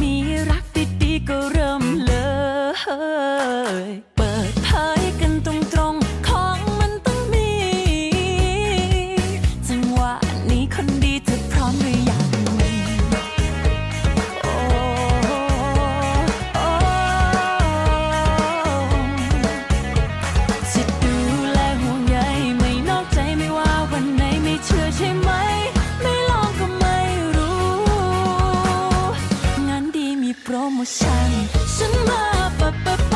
มีรัก โปรโมชั่นฉันมาปะปะปะ